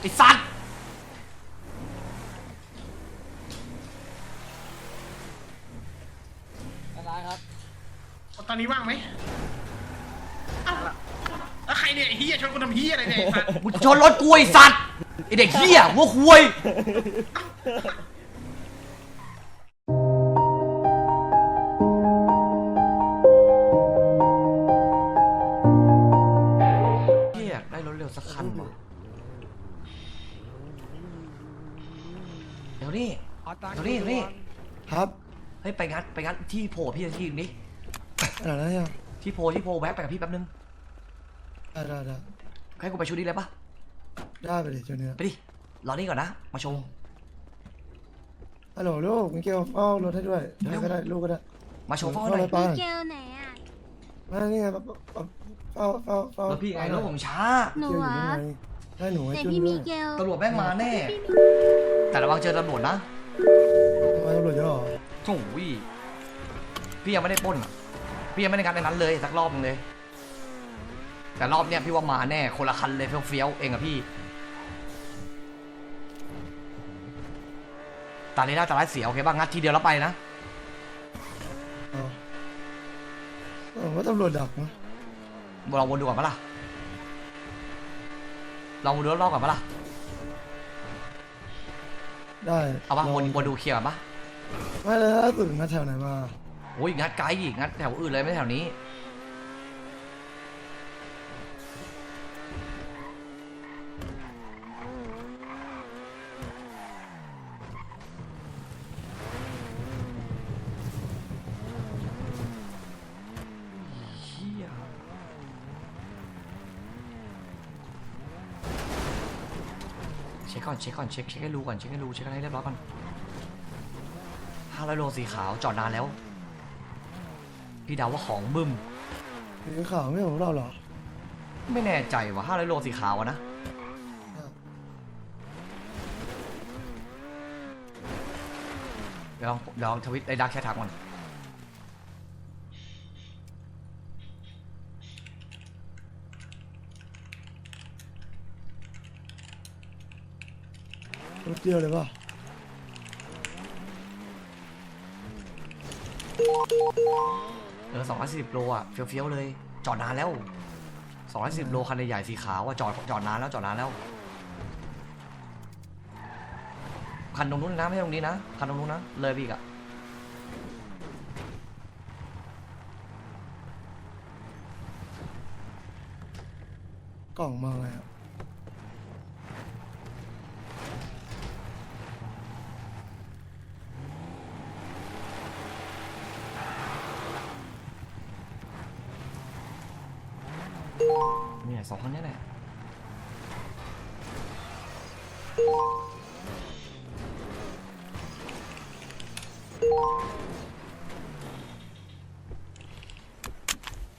ไอ้สัตว์อะไรครับตอนนี้ว่างไหมเอ้าแล้วใครเนี่ยไอ้เฮียชนกูทำเฮียอะไรเนี่ยไอ้สัตว์มึงชนรถกูไอ้สัตว์ไอเด็กเหี้ยหัวควยเหี้ยได้รถเร็วสักคันวะ เดี๋ยวนี่เอาตังค์เดี๋ยวนี่เดี๋ยวนี่ครับเฮ้ยไปงัดไปงัดที่โพพี่ที่นี้อะไรนะเนี่ยที่โพที่โพแวะไปกับพี่แป๊บนึงได้ได้ได้ให้กูไปชุดนี้เลยปะได้ไปดิเจ้าเนี่ยไปดิรอนี่ก่อนนะมาโชว์ฮัลโหลลูกมิเกลเฝ้ารถให้ด้วยเดี๋ยวใครก็ได้ลูกก็ได้ มาโชว์เฝ้าหน่อยเฝ้ารถมิป้าเกลไหนอะมานี่ไงเฝ้าเฝ้าเฝ้าเฝ้ารถพี่ไงรถผมช้าหนูเกี่ยวอยู่อะนี่ไงให้หนูให้แต่จุ้นพี่ด้มิวยเกลตำรวจแม่งมาแน่ แต่ระวังเจอตำรวจนะทำไมตำรวจเยอะเหรอโอ้ยพี่ยังไม่ได้ปล้นอะพี่ยังไม่ได้งัดในนั้นเลยสักรอบนึงเลย แต่รอบเนี้ยพี่ว่ามาแน่คนละคันเลยเฟี้ยวๆเองอะพี่ตาลีน่าจะร้ายเสียโอเคบ้างงัดทีเดียวแล้วไปนะอ๋อเออว่าตำรวจดักนะเราวนดูก่อนปะล่ะลองวนดูรอบๆก่อนปะล่ะ ได้เอาปะลงวนวนดูเคลียร์ก่อนปะไม่เลยล่าสุดงัดแถวไหนมา โอ้ยงัดไกลอีกงัดแถวอื่นเลยไม่แถวนี้ เฮีย เช็คก่อนเช็คก่อนเช็คเช็คให้รู้ก่อนเช็คให้รู้เช็คให้เรียบร้อยก่อนห้าร้อยโลสีขาวจอดนานแล้ว พี่เดาว่าของบึ้มมีข่าวไม่ของเราเหรอ ไม่แน่ใจว่าห้าร้อยโลสีขาวอะนะเดี๋ยวลองเดี๋ยวลองทวิตไอ้ดักแชททักมัน รถเดียวเลยป่ะเออสองร้อยสิบโลอะเฟี้ยวๆเลย จอดนานแล้วสองร้อยสิบโลคันใหญ่ๆสีขาวอะจอดจอดนานแล้วจอดนานแล้ว คันตรงนู้นนะไม่ใช่ตรงนี้นะ คันตรงนู้นนะ เลยไปอีกอะกล่องมาไงอะเนี่ย สองคันนี้แหละ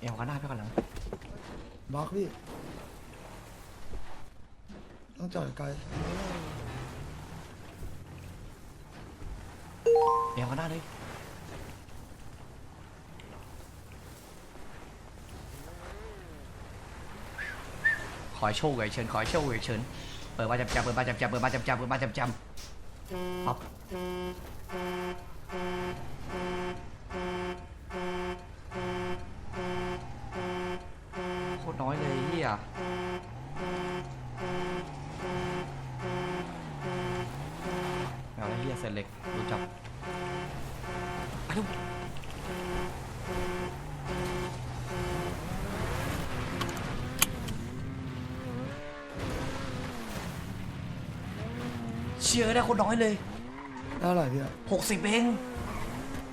เอวกันหน้าไปก่อนหลังบล็อกพี่ ต้องจอดไกลเอวกันหน้าเลย อให้โชคเลยเชิญขอให้โชคเลยเชิญเปิดมาจำจำเปิดมาจำจำเปิดมาจำจำเปิดมาจำจำปั๊บโคตรน้อยเลยเฮียเอาละเฮียเสร็จเหล็กดูจับไปดู ชื่อได้คนน้อยเลยได้เท่าไหร่พี่อะหกสิบเอง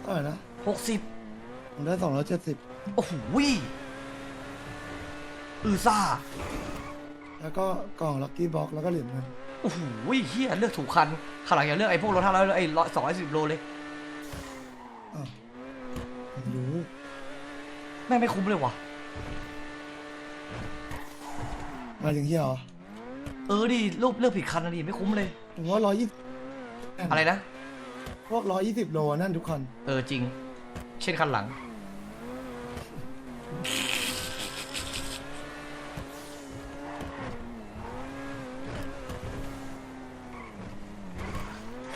เท่าไหร่นะหกสิบผมได้สองร้อยเจ็ดสิบโอ้โหอือซ่าแล้วก็กล่องลัคกี้บ็อกแล้วก็เหรียญเงินโอ้โหเฮียเลือกถูกคันขางหลังอย่าเลือกไอ้พวกรถห้าร้อยไอ้ร้อยสองร้อยสิบโลเลยอ้าวผมรู้แม่งไม่คุ้มเลยว่ะ มาถึงเฮียเหรอ เออดิรูปเลือกผิดคันนะดิไม่คุ้มเลย ผมว่าร้อยยี่อะไรนะ พวกร้อยยี่สิบโลนั่นทุกคันเออจริง เช่นคันหลัง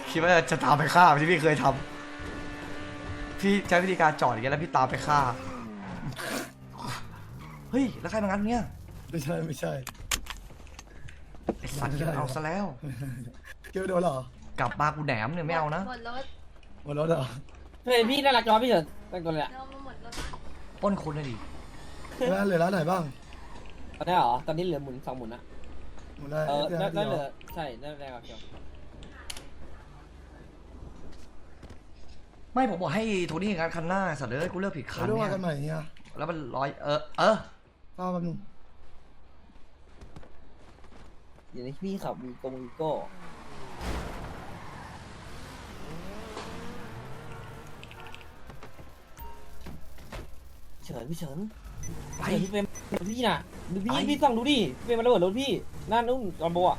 เคิดว่าจะตามไปฆ่าที่พี่เคยทำพี่ใช้วิธีการจอดอย่างเงี้ยแล้วพี่ตามไปฆ่า เฮ้ย แล้วใครมางัดเนี่ยไม่ใช่ไม่ใช่ ไอสัตว์คิดว่าเอาซะแล้ว คิดว่าโดนเหรอกลับมากูแหนมเนี่ยไม่เอานะหมดรถหมดรถเหรอเฮ้ยพี่น่ารักจังวะพี่เฉินแต่งตัวเลยอะเรามาหมดรถปล้นคนเลยดิร้านเหลือร้านไหนบ้างตอนนี้เหรอตอนนี้เหลือหมุนสองหมุนนะหมดแล้วเออเดี๋ยวน่าน่าเหเดี๋ลืยวอใช่น่าแรงกว่าเกี่ยวไม่ผมบอกให้โทนี่งัดคันหน้าสัตว์เลยกูเลือกผิดคัเรานดูเนี่ว่ายกันใหม่เนี่ยแล้วมันร้อยเออเออก็แป๊บนึงเดี๋ยวนี้พี่ขับวีโกวีโก้ เฉินพี่เฉินไป เฉินพี่เป็นพี่น่ะดูพี่ไป พี่ส่องดูดิพี่เป็นมันระเบิดรถพี่หน้านุ่มตอนโบอะ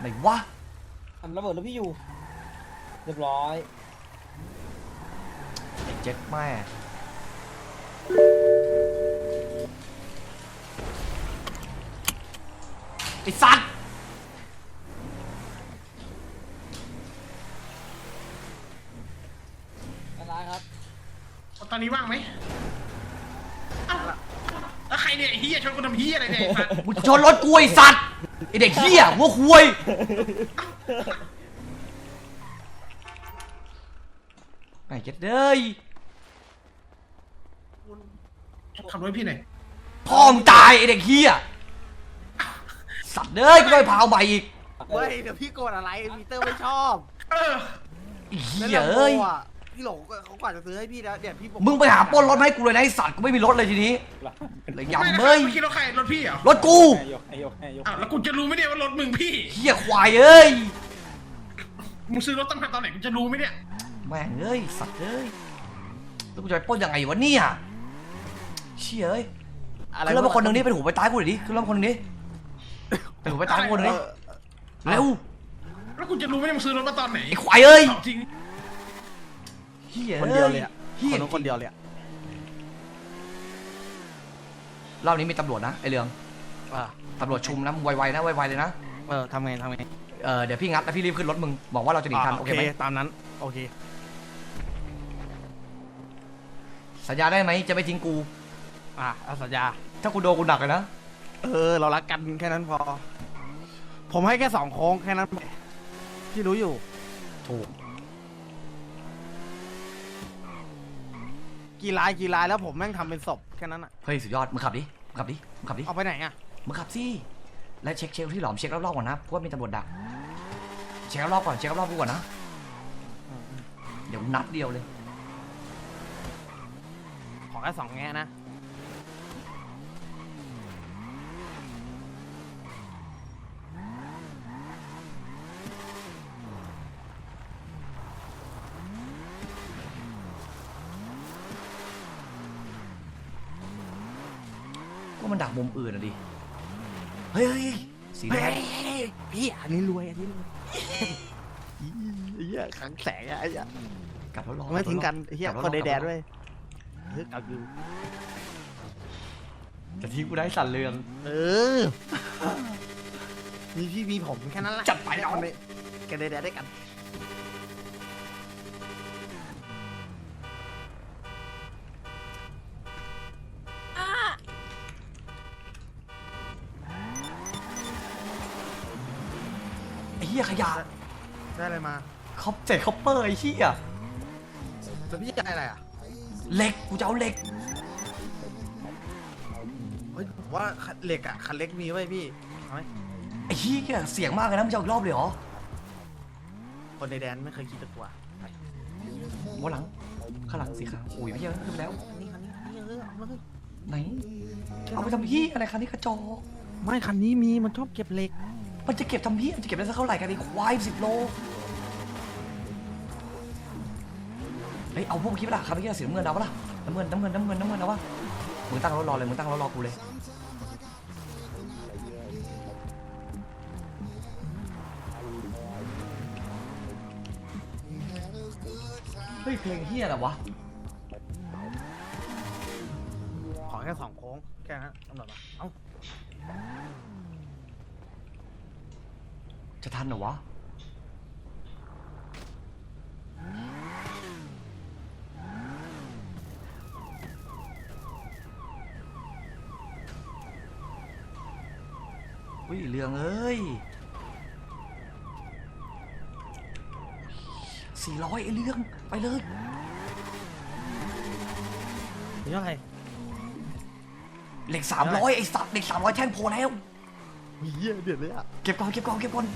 ไหนวะทำระเบิดรถพี่อยู่ เรียบร้อยไอ้เจ็ดแม่ไอ้สัตว์อะไรครับตอนนี้ว่างไหมเอ้าแล้วใคร เนี่ยไอ้เฮียชนกูทำเฮียอะไรเนี่ยไอ้สัตว์มึงชนรถกูไอ้สัตว์ไอ้เด็กเหี้ยหัวคุยไอ้เจ็ดเด้ยขับรถให้พี่หน่อยพ่อมึงตายไอ้เด็กเหี้ยสัตว์เด้ยกูไม่พาเอาใหม่อีกเฮ้ยเดี๋ยวพี่โกรธอะไรพีเตอร์ไม่ชอบเออไอ้แล้วเหี้ยลำโพเอ้ยงอะ พี่หลงก็เขากว่าจะซื้อให้พี่แล้วเดี๋ยวพี่บอกมึงไปหาปล้นรถมาให้กูเลยนะไอ้สัตว์กูไม่มีรถเลยทีนี้เลยไม่ยำนะเอ้ยเมื่อกี้รถใครรถพี่เหรอรถกูอ้าวแล้วกูจะรู้ไหมเนี่ยว่ารถมึงพี่เหี้ยควายเอ้ยมึงซื้อรถตั้งแต่ตอนไหนกูจะรู้ไหมเนี่ยแม่งเอ้ยสัตว์เอ้ยแล้วกูจะไปปล้นยังไงวะเนี่ยเชี่ยเอ้ยอะไรขึ้นรถมาคนหนึ่งนี่เป็นหูไปตายกูหน่อยดิขึ้นรถมาคนหนึ่งดิเป็นหูไปตายกูคนหนึ่งดิเร็วแล้วกูจะรู้ไหมเนี่ยมึงซื้อรถมาตอนไหนไอ้ควายเอ้ยถามจริง เฮียคนเดียวเลยอะเฮีคยนนู้นคนเดียวเลยอะรอบนี้มีตำรวจนะไอเรืองอะตำรวจชุมนะมึงไวๆนะไวๆเลยนะเออทำไงทำไงเออเดี๋ยวพี่งัดแล้วพี่รีบขึ้นรถมึงบอกว่าเราจะหนีทันอะโอเคไหมตามนั้นโอเค สัญญาได้ไหมจะไม่ทิ้งกู อะเอาสัญญา ถ้ากูโดนกูหนักเลยนะเออ เรารักกันแค่นั้นพอ ผมให้แค่สองโค้งแค่นั้นพี่รู้อยู่ ถูก กี่ลายกี่ลายแล้วผมแม่งทำเป็นศพแค่นั้นอะเฮ้ยสุดยอดมึงขับดิมึงขับดิมึงขับดิเอาไปไหนอะมึงขับสิและเช็คเช็คที่หลอมเช็ครอบๆก่อนนะเพราะว่ามีตำรวจดักเช็ครอบๆก่อนเช็ครอบๆกูก่อนนะเดี๋ยวนัดเดียวเลย ขอแค่สองแง่นะ ก็มันดักมุมอื่นอะดิ เฮ้ยเฮ้ยสีแดเฮ้งยพี่อันนี้รวยอันนี้รวยไอ้เหี้ยขังแสงอะไอ้เหี้ยกลับแล้วรอไม่ทิ้งกันไอ้เหี้ยกลับคนแล้วรอแดดๆด้วยเฮ้ยกลับอยู่จะทิ้งกูได้สั่นเรืองเออมีพี่มีผมแค่นั้นแหละจัดไปเอาคนนี้กันแดดๆด้วยกัน ไอ้เหี้ยขยะได้อะไรมาคอปเจ็ดคอปเปอร์ไอ้เหี้ยแล้วพี่ได้อะไรอะเหล็กกูจะเอาเหล็กเฮ้ยผมว่าคันเหล็กอะคันเล็กมีไว้ยพี่เอาไหมไอ้เหี้ยเสียงมากเลยนะมึงจะเอาอีกรอบเลยเหรอคนในแดนไม่เคยคิดจะกลัวไปหัวหลังข้างหลังสีขาวอุ้ยพี่เหี้ยขึ้นไปแล้ว นี่คันนี้นี่เออเอามาเลยไหนเอาไปทำพี่อะไรคันนี้กระจอกไม่คันนี้มีมันชอบเก็บเหล็ก มันจะเก็บทำพี่มันจะเก็บได้สักเท่าไหร่กันไอ้ควายสิบโล เฮ้ยเอาพวกคิดปะล่ะครับพี่สีน้ำเงินเอาปะล่ะน้ำเงินน้ำเงินน้ำเงินน้ำเงินเอาปะมึงตั้งรถรอเลยมึงตั้งรถรอกูเลยเฮ้ยเพลงเฮียอะไรวะขอแค่สองโค้งแค่นั้นตำรวจมาเอ้า จะทันเหรอวะ อุ้ยเรื่องเอ้ยสี่ร้อยไอ้เรื่อง ไปเลย เรื่องอะไร เหล็กสามร้อยไอ้สัตว์เหล็กสามร้อยแท่งโพแล้ว เหี้ยเดือดเลยอะเก็บก่อนเก็บก่อนเก็บก่อน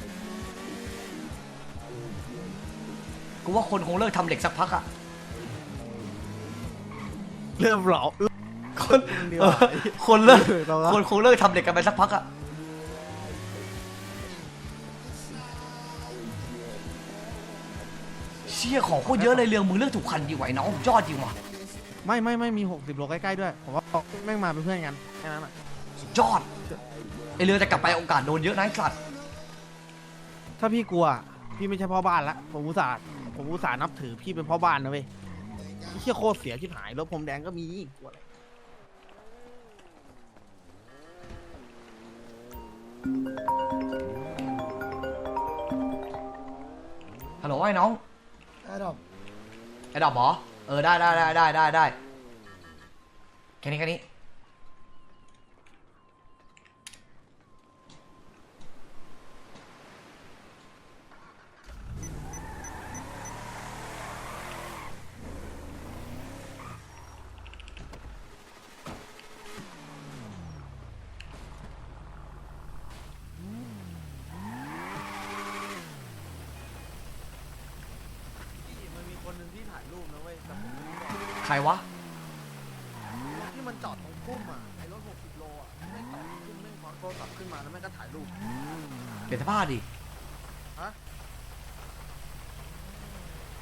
กูว่าคนคงเลิกทำเหล็กสักพักอะเริ่มเหลาคนเดียวเออคนเลิกเออเราละคนคงเลิกทำเหล็กกันไปสักพักอะเชี่ยของโคตรเยอะเลยเรื่องมึงเลือกถูกคันดีไหวน้องยอดจริงว่ะไม่ไม่ไม่มี 60โลใกล้ๆด้วย ผมว่าแม่งมาเป็นเพื่อนกันแค่นั้นอะสุดยอด ไอเรือจะกลับไปโอกาสโดนเยอะนะไอ้สัตว์ถ้าพี่กลัว พี่ไม่ใช่พ่อบ้านละผมอุตส่าห์ผมอุตส่าห์นับถือพี่เป็นพ่อบ้านนะเว้ยพี่เชี่ยโคตรเสียชิบหายรถผมแดงก็มีกลัวอะไรฮัลโหลไอ้น้องไอ้ดอกไอ้ดอกบอเออได้ได้ได้ได้ได้ได้แค่นี้แค่นี้มันมีคนหนึ่งที่ถ่ายรูปนะเว้ยแต่ผม ใครวะรถที่มันจอดตรงพุ่มอะไอ้รถ60โลอะแม่งจอดตรงพุ่มแม่งควักโทรศัพท์ขึ้นมาแล้วแม่งก็ถ่ายรูป เปลี่ยนเสื้อผ้าดิ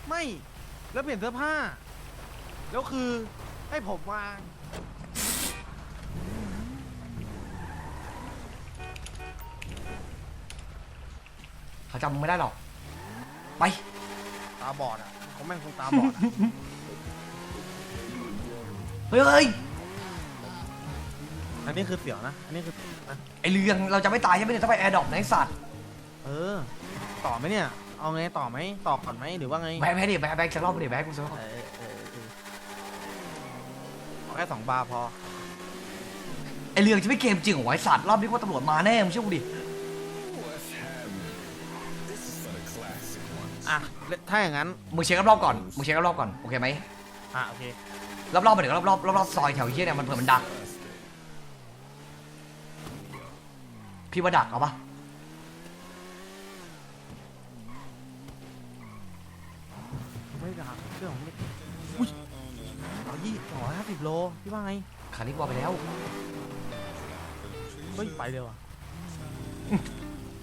ไม่แล้วเปลี่ยนเสื้อผ้า แล้วคือให้ผมมาเขาจำมึงไม่ได้หรอก ไป ตาบอดอะเขาแม่งคงตาบอดอะ เฮ้ยเฮ้ยอันนี้คือเสียวนะ อันนี้คือนะไอเรืองเราจะไม่ตายใช่ไหมเนี่ยถ้าไปแอร์ดรอปนะไอสัตว์เออ ต่อไหมเนี่ย เอาไงต่อไหมต่อก่อนไหมหรือว่าไงแบกแบกดิแบกแบกสักรอบดิแบกกูสักรอบเออเออเออเอาแค่สองบาร์พอ ไอเรืองจะไม่เกมจริงเหรอวะไอสัตว์รอบนี้ว่าตำรวจมาแน่มึงเชื่อกูดิ อะแล้วถ้าอย่างนั้น มึงเช็ครอบๆก่อน มึงเช็ครอบๆก่อน โอเคไหมอะโอเค รอบๆไปถึงรอบๆรอบๆซอยแถวเฮียเนี่ยมันเผื่อมันดัก พี่ว่าดักเอาปะไม่ได้เรื่องของนี่อุ้ยร้อยยี่สองร้อยห้าสิบโลพี่ว่าไงคันนี้บอกไปแล้ว เฮ้ยไปเร็วอะ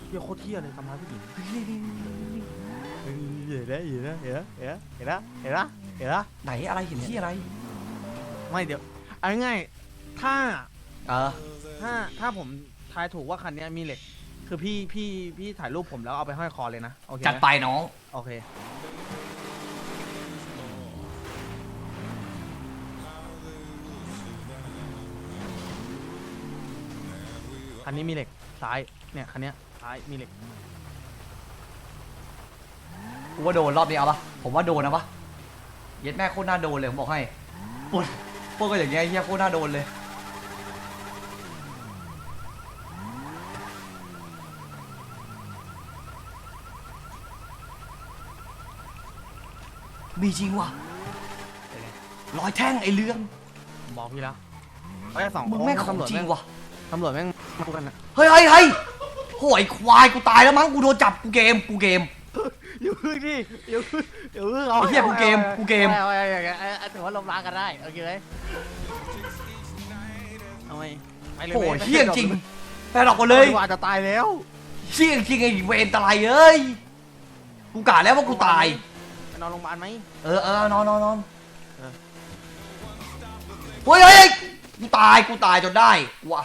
เฮียโคตรเที่ยเลยทำร้ายผู้หญิงเฮ้ยเห็นแล้วเห็นแล้วเห็นแล้วเห็นแล้วเห็นแล้วเห็นแล้วเห็นแล้วไหนอะไรเห็นที่อะไร ไม่เดี๋ยวเอาง่ายๆถ้าเออถ้าถ้าผมทายถูกว่าคันเนี้ยมีเหล็ก คือพี่พี่พี่ถ่ายรูปผมแล้วเอาไปห้อยคอเลยนะโอเคหมจัดไปน้อง โอเค คันนี้มีเหล็กซ้ายเนี่ยคันเนี้ยซ้ายมีเหล็ก กูว่าโดนรอบนี้เอาปะผมว่าโดนนะปะเย็ดแม่โคตรน่าโดนเลยผมบอกให้ปวด พวกก็อย่างเงี้ยเฮียโคตรน่าโดนเลย มีจริงว่ะร้อยแท่งไอ้เรื่องบอกพี่แล้วเอาแค่สองมึงแม่งของตำรวจจริงว่ะ ตำรวจแม่งมากันอะเฮ้ยเฮ้ยเฮ้ยโหยควายกูตายแล้วมั้งกูโดนจับกูเกมกูเกม พึ่งดิอย่าพึ่งอย่าพึ่งเอาไอ้เหี้ยกูเกมกูเกมอาอาเอาเอาเอาเอาถือว่าลมล้างกันได้โอเคไหมเอาไหมไปเลยโหว้ยเฮี้ยจริงแปลดอกกันเลเลยยอาจจะตายแล้วเฮี้ยจริงไอ้เวรตายเอ้ยกูกะแล้วว่ากูตาย ไปนอนโรงพยาบาลไหมเออเออนอนนอนนอนเออเฮ้ยเฮ้ยกูตายกูตายจนได้ว่ะ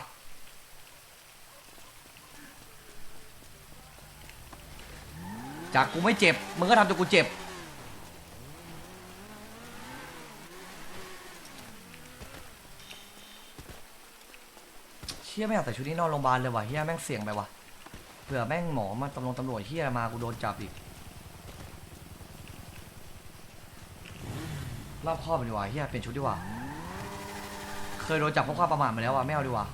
จากกูไม่เจ็บมึงก็ทำจนกูเจ็บ เชี่ยไม่อยากแต่ชุดนี้นอนโรงพยาบาลเลยว่ะเฮียแม่งเสี่ยงไปว่ะเผื่อแม่งหมอมาตำรวจตำรวจเฮียมากูโดนจับอีกรอบครอบไปดีกว่าเฮียเป็นชุดดีกว่า เคยโดนจับเพราะความประมาทมาแล้วว่ะไม่เอาดีกว่า